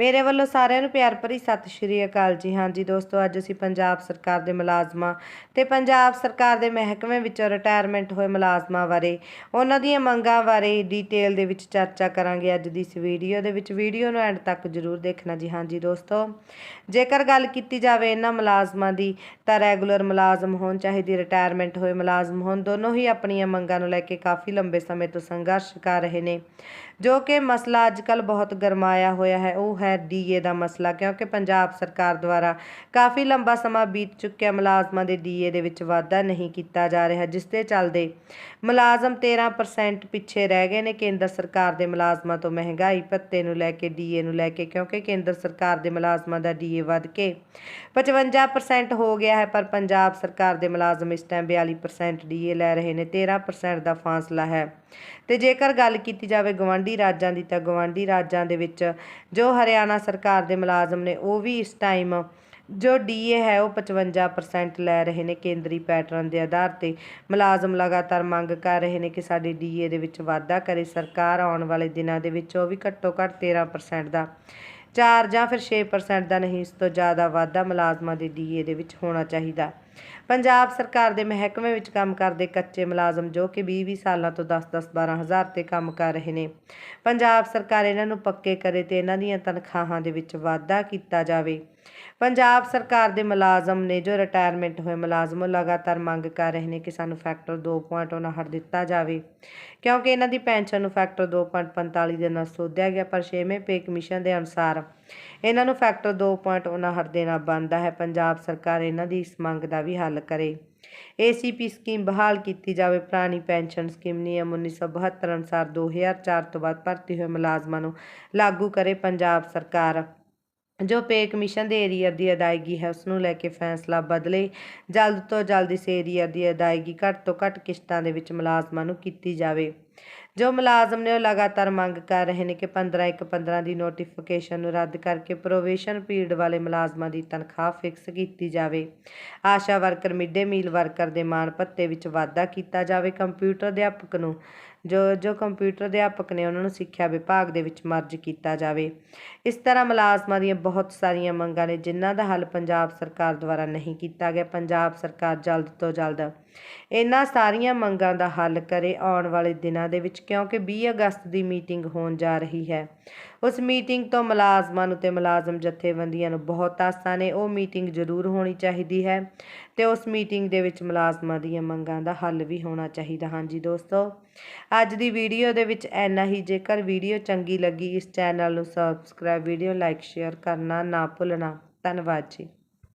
ਮੇਰੇ ਵੱਲੋਂ ਸਾਰਿਆਂ ਨੂੰ ਪਿਆਰ ਭਰੀ ਸਤਿ ਸ਼੍ਰੀ ਅਕਾਲ ਜੀ। ਹਾਂਜੀ ਦੋਸਤੋ, ਅੱਜ ਅਸੀਂ ਪੰਜਾਬ ਸਰਕਾਰ ਦੇ ਮੁਲਾਜ਼ਮਾਂ ਤੇ ਪੰਜਾਬ ਸਰਕਾਰ ਦੇ ਮਹਿਕਮੇ ਵਿੱਚੋਂ ਰਿਟਾਇਰਮੈਂਟ ਹੋਏ ਮੁਲਾਜ਼ਮਾਂ ਬਾਰੇ, ਉਹਨਾਂ ਦੀਆਂ ਮੰਗਾਂ ਬਾਰੇ ਡਿਟੇਲ ਦੇ ਵਿੱਚ ਚਰਚਾ ਕਰਾਂਗੇ ਅੱਜ ਦੀ ਇਸ ਵੀਡੀਓ ਦੇ ਵਿੱਚ। ਵੀਡੀਓ ਨੂੰ ਐਂਡ ਤੱਕ ਜ਼ਰੂਰ ਦੇਖਣਾ ਜੀ। ਹਾਂਜੀ ਦੋਸਤੋ, ਜੇਕਰ ਗੱਲ ਕੀਤੀ ਜਾਵੇ ਇਹਨਾਂ ਮੁਲਾਜ਼ਮਾਂ ਦੀ, ਤਾਂ ਰੈਗੂਲਰ ਮੁਲਾਜ਼ਮ ਹੋਣ ਚਾਹੇ ਦੀ ਰਿਟਾਇਰਮੈਂਟ ਹੋਏ ਮੁਲਾਜ਼ਮ ਹੋਣ, ਦੋਨੋਂ ਹੀ ਆਪਣੀਆਂ ਮੰਗਾਂ ਨੂੰ ਲੈ ਕੇ ਕਾਫੀ ਲੰਬੇ ਸਮੇਂ ਤੋਂ ਸੰਘਰਸ਼ ਕਰ ਰਹੇ ਨੇ। ਜੋ ਕਿ ਮਸਲਾ ਅੱਜਕੱਲ ਬਹੁਤ ਗਰਮਾਇਆ ਹੋਇਆ ਹੈ, ਉਹ ਹੈ ਡੀਏ ਦਾ ਮਸਲਾ, ਕਿਉਂਕਿ ਪੰਜਾਬ ਸਰਕਾਰ ਦੁਆਰਾ ਕਾਫੀ ਲੰਬਾ ਸਮਾਂ ਬੀਤ ਚੁੱਕਿਆ, ਮੁਲਾਜ਼ਮਾਂ ਦੇ ਡੀਏ ਦੇ ਵਿੱਚ ਵਾਧਾ ਨਹੀਂ ਕੀਤਾ ਜਾ ਰਿਹਾ, ਜਿਸ ਦੇ ਚੱਲਦੇ ਮੁਲਾਜ਼ਮ 13% ਪਿੱਛੇ ਰਹਿ ਗਏ ਨੇ, ਕੇਂਦਰ ਸਰਕਾਰ ਦੇ ਮੁਲਾਜ਼ਮਾਂ ਤੋਂ ਮਹਿੰਗਾਈ ਭੱਤੇ ਨੂੰ ਲੈ ਕੇ, ਡੀਏ ਨੂੰ ਲੈ ਕੇ, ਕਿਉਂਕਿ ਕੇਂਦਰ ਸਰਕਾਰ ਦੇ ਮੁਲਾਜ਼ਮਾਂ ਦਾ ਡੀਏ ਵੱਧ ਕੇ 55% ਹੋ ਗਿਆ ਹੈ, ਪਰ ਪੰਜਾਬ ਸਰਕਾਰ ਦੇ ਮੁਲਾਜ਼ਮ ਇਸ ਟਾਈਮ 42% ਡੀਏ ਲੈ ਰਹੇ ਨੇ 13% ਦਾ ਫਾਸਲਾ ਹੈ। ਤੇ ਜੇਕਰ ਗੱਲ ਕੀਤੀ ਜਾਵੇ ਗਵਾਂਢੀ ਰਾਜਾਂ ਦੀ, ਤਾਂ ਗਵਾਂਢੀ ਰਾਜਾਂ ਦੇ ਵਿੱਚ ਜੋ ਹਰਿਆਣਾ ਹਰਿਆਣਾ ਸਰਕਾਰ ਦੇ ਮੁਲਾਜ਼ਮ ਨੇ ਉਹ ਵੀ ਇਸ ਟਾਈਮ ਜੋ ਡੀਏ ਹੈ ਉਹ 55% ਲੈ ਰਹੇ ਨੇ ਕੇਂਦਰੀ ਪੈਟਰਨ ਦੇ ਆਧਾਰ ਤੇ। ਮੁਲਾਜ਼ਮ ਲਗਾਤਾਰ ਮੰਗ ਕਰ ਰਹੇ ਨੇ ਕਿ ਸਾਡੀ ਡੀਏ ਦੇ ਵਿੱਚ ਵਾਧਾ ਕਰੇ। ਸਰਕਾਰ ਆਉਣ ਵਾਲੇ ਦਿਨਾਂ ਦੇ ਵਿੱਚ ਉਹ ਵੀ ਘੱਟੋ ਘੱਟ 13% ਦਾ 4 ਜਾਂ ਫਿਰ 6% ਦਾ ਨਹੀਂ, ਇਸ ਤੋਂ ਜ਼ਿਆਦਾ ਵਾਧਾ ਮੁਲਾਜ਼ਮਾਂ ਦੇ ਡੀਏ ਦੇ ਵਿੱਚ ਹੋਣਾ ਚਾਹੀਦਾ। ਪੰਜਾਬ ਸਰਕਾਰ ਦੇ ਮਹਿਕਮੇ ਵਿੱਚ ਕੰਮ ਕਰਦੇ ਕੱਚੇ ਮੁਲਾਜ਼ਮ ਜੋ ਕਿ 20-20 ਸਾਲਾਂ ਤੋਂ 10-10 12000 ਤੇ ਕੰਮ ਕਰ ਰਹੇ ਨੇ। ਪੰਜਾਬ ਸਰਕਾਰ ਇਹਨਾਂ ਨੂੰ ਪੱਕੇ ਕਰੇ ਤੇ ਇਹਨਾਂ ਦੀਆਂ ਤਨਖਾਹਾਂ ਦੇ ਵਿੱਚ ਵਾਧਾ ਕੀਤਾ ਜਾਵੇ। ਪੰਜਾਬ ਸਰਕਾਰ ਦੇ ਮੁਲਾਜ਼ਮ ਨੇ, ਜੋ ਰਿਟਾਇਰਮੈਂਟ ਹੋਏ ਮੁਲਾਜ਼ਮ ਲਗਾਤਾਰ ਮੰਗ ਕਰ ਰਹੇ ਨੇ ਕਿ ਸਾਨੂੰ ਫੈਕਟਰ 2.59 ਦਿੱਤਾ ਜਾਵੇ। ਕਿਉਂਕਿ ਇਹਨਾਂ ਦੀ ਪੈਨਸ਼ਨ ਨੂੰ ਫੈਕਟਰ 2.45 ਦੇ ਨਾਲ ਸੋਧਿਆ ਗਿਆ, ਪਰ 6ਵੇਂ ਪੇ ਕਮਿਸ਼ਨ ਦੇ ਅਨੁਸਾਰ ਇਹਨਾਂ ਨੂੰ ਫੈਕਟਰ 2.59 ਦੇਣਾ ਬਣਦਾ ਹੈ। ਪੰਜਾਬ ਸਰਕਾਰ ਇਹਨਾਂ ਦੀ ਇਸ ਮੰਗ ਦਾ ਵੀ ਹੱਲ ਕਰੇ। ਏਸੀਪੀ ਸਕੀਮ ਬਹਾਲ ਕੀਤੀ ਜਾਵੇ। ਪੁਰਾਣੀ ਪੈਨਸ਼ਨ ਸਕੀਮ ਨਿਯਮ 1972 ਅਨੁਸਾਰ 2004 ਤੋਂ ਬਾਅਦ ਭਰਤੀ ਹੋਏ ਮੁਲਾਜ਼ਮਾਂ ਨੂੰ ਲਾਗੂ ਕਰੇ ਪੰਜਾਬ ਸਰਕਾਰ। ਜੋ ਪੇ ਕਮਿਸ਼ਨ ਦੇ ਏਰੀਅਰ ਦੀ ਅਦਾਇਗੀ ਹੈ ਉਸ ਨੂੰ ਲੈ ਕੇ ਫੈਸਲਾ ਬਦਲੇ ਜਲਦ ਤੋਂ ਜਲਦ ਇਸ ਏਰੀਅਰ ਦੀ ਅਦਾਇਗੀ ਘੱਟ ਤੋਂ ਘੱਟ ਕਿਸ਼ਤਾਂ ਦੇ ਵਿੱਚ ਮੁਲਾਜ਼ਮਾਂ ਨੂੰ ਕੀਤੀ ਜਾਵੇ। ਜੋ ਮੁਲਾਜ਼ਮ ਨੇ ਉਹ ਲਗਾਤਾਰ ਮੰਗ ਕਰ ਰਹੇ ਨੇ ਕਿ 15 ਇੱਕ 15 ਦੀ ਨੋਟੀਫਿਕੇਸ਼ਨ ਨੂੰ ਰੱਦ ਕਰਕੇ ਪ੍ਰੋਵੇਸ਼ਨ ਪੀਰੀਅਡ ਵਾਲੇ ਮੁਲਾਜ਼ਮਾਂ ਦੀ ਤਨਖਾਹ ਫਿਕਸ ਕੀਤੀ ਜਾਵੇ। ASHA worker mid meal worker ਦੇ ਮਾਣ ਭੱਤੇ ਵਿੱਚ ਵਾਧਾ ਕੀਤਾ ਜਾਵੇ। ਕੰਪਿਊਟਰ ਅਧਿਆਪਕ ਨੂੰ ਜੋ ਜੋ ਕੰਪਿਊਟਰ ਅਧਿਆਪਕ ਨੇ ਉਹਨਾਂ ਨੂੰ ਸਿੱਖਿਆ ਵਿਭਾਗ ਦੇ ਵਿੱਚ ਮਰਜ ਕੀਤਾ ਜਾਵੇ। ਇਸ ਤਰ੍ਹਾਂ ਮੁਲਾਜ਼ਮਾਂ ਦੀਆਂ ਬਹੁਤ ਸਾਰੀਆਂ ਮੰਗਾਂ ਨੇ ਜਿਨ੍ਹਾਂ ਦਾ ਹੱਲ ਪੰਜਾਬ ਸਰਕਾਰ ਦੁਆਰਾ ਨਹੀਂ ਕੀਤਾ ਗਿਆ। ਪੰਜਾਬ ਸਰਕਾਰ ਜਲਦ ਤੋਂ ਜਲਦ ਇਹਨਾਂ ਸਾਰੀਆਂ ਮੰਗਾਂ ਦਾ ਹੱਲ ਕਰੇ ਆਉਣ ਵਾਲੇ ਦਿਨਾਂ ਦੇ ਵਿੱਚ, ਕਿਉਂਕਿ 20 ਅਗਸਤ ਦੀ ਮੀਟਿੰਗ ਹੋਣ ਜਾ ਰਹੀ ਹੈ। ਉਸ ਮੀਟਿੰਗ ਤੋਂ ਮੁਲਾਜ਼ਮਾਂ ਨੂੰ ਤੇ ਮੁਲਾਜ਼ਮ ਜਥੇਬੰਦੀਆਂ ਨੂੰ ਬਹੁਤ ਆਸਾਂ ਨੇ। ਉਹ ਮੀਟਿੰਗ ਜ਼ਰੂਰ ਹੋਣੀ ਚਾਹੀਦੀ ਹੈ। ਤੇ ਉਸ ਮੀਟਿੰਗ ਦੇ ਵਿੱਚ ਮੁਲਾਜ਼ਮਾਂ ਦੀਆਂ ਮੰਗਾਂ ਦਾ ਹੱਲ ਵੀ ਹੋਣਾ ਚਾਹੀਦਾ। ਹਾਂਜੀ ਦੋਸਤੋ, ਅੱਜ ਦੀ ਵੀਡੀਓ ਦੇ ਵਿੱਚ ਐਨਾ ਹੀ। ਜੇਕਰ ਵੀਡੀਓ ਚੰਗੀ ਲੱਗੀ, ਇਸ ਚੈਨਲ ਨੂੰ ਸਬਸਕ੍ਰਾਈਬ ਵੀਡੀਓ ਲਾਈਕ ਸ਼ੇਅਰ ਕਰਨਾ ਨਾ ਭੁੱਲਣਾ। ਧੰਨਵਾਦ ਜੀ।